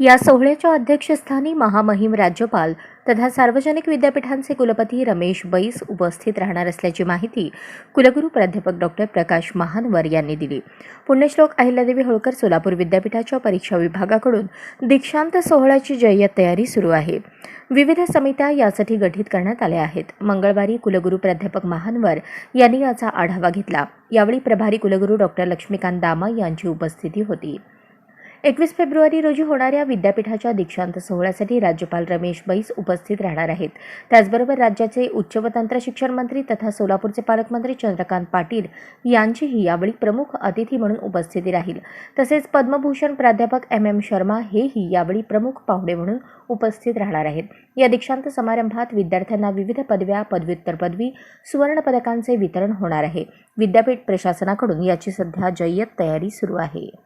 या सोहळ्याच्या अध्यक्षस्थानी महामहिम राज्यपाल तथा सार्वजनिक विद्यापीठांचे कुलपती रमेश बैस उपस्थित राहणार असल्याची माहिती कुलगुरू प्राध्यापक डॉक्टर प्रकाश महानवर यांनी दिली. पुण्यश्लोक अहिल्यादेवी होळकर सोलापूर विद्यापीठाच्या परीक्षा विभागाकडून दीक्षांत सोहळ्याची जय्यत तयारी सुरू आहे. विविध समित्या यासाठी गठीत करण्यात आल्या आहेत. मंगळवारी कुलगुरू प्राध्यापक महानवर यांनी याचा आढावा घेतला. यावेळी प्रभारी कुलगुरू डॉक्टर लक्ष्मीकांत दामा यांची उपस्थिती होती. एकवीस फेब्रुवारी रोजी होणाऱ्या विद्यापीठाच्या दीक्षांत सोहळ्यासाठी राज्यपाल रमेश बैस उपस्थित राहणार आहेत. त्याचबरोबर राज्याचे उच्च व तंत्र शिक्षण मंत्री तथा सोलापूरचे पालकमंत्री चंद्रकांत पाटील यांचीही यावेळी प्रमुख अतिथी म्हणून उपस्थिती राहील. तसेच पद्मभूषण प्राध्यापक एम एम शर्मा हेही यावेळी प्रमुख पाहुणे म्हणून उपस्थित राहणार आहेत. या दीक्षांत समारंभात विद्यार्थ्यांना विविध पदव्या पदव्युत्तर पदवी सुवर्ण पदकांचे वितरण होणार आहे. विद्यापीठ प्रशासनाकडून याची सध्या जय्यत तयारी सुरू आहे.